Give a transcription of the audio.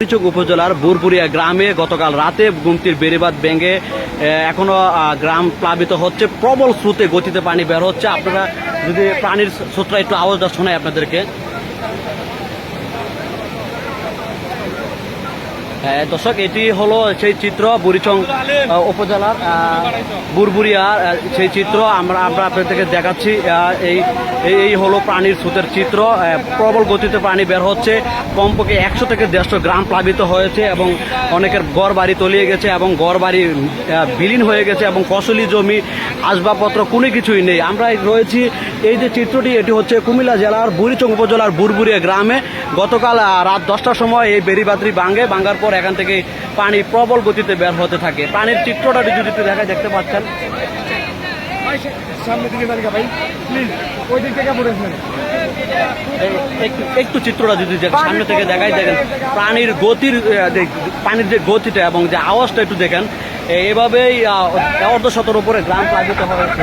মরিচক উপজেলার বুরপুরিয়া গ্রামে গতকাল রাতে গুমতির বেড়িবাদ ব্যাঙ্গে এখনও গ্রাম প্লাবিত হচ্ছে। প্রবল স্রোতে গতিতে পানি বের হচ্ছে। আপনারা যদি পানির স্রোতটা একটু আওয়াজটা শোনায় আপনাদেরকে। দর্শক এটি হলো সেই চিত্র বুড়িচং উপজেলার আহ, বুরবুরিয়া আহ, সেই চিত্র আমরা আমরা আপনাদেরকে দেখাচ্ছি। এই এই- হলো প্রাণীর স্রোতের চিত্র। প্রবল গতিতে পানি বের হচ্ছে। কমপক্ষে একশো থেকে দেড়শো গ্রাম প্লাবিত হয়েছে এবং অনেকের গড় বাড়ি তলিয়ে গেছে এবং গড় বাড়ি বিলীন হয়ে গেছে এবং ফসলি জমি আসবাবপত্র কোনো কিছুই নেই। আমরা রয়েছি এই যে চিত্রটি এটি হচ্ছে কুমিল্লা জেলার বুড়িচং উপজেলার বুরবুরিয়া গ্রামে। গতকাল রাত দশটার সময় এই বেড়িবাত্রি ভাঙে ভাঙার পর এখান থেকে পানি প্রবল গতিতে বের হতে থাকে। পানির চিত্রটা যদি একটু দেখা দেখতে পাচ্ছেন? একটু চিত্রটা যদি সামনে থেকে দেখাই দেখেন প্রাণীর গতির পানির যে গতিটা এবং যে আওয়াজটা একটু দেখেন এ- এভাবেই আহ, অর্ধশতর উপরে গ্রাম প্লাবিত হয়েছে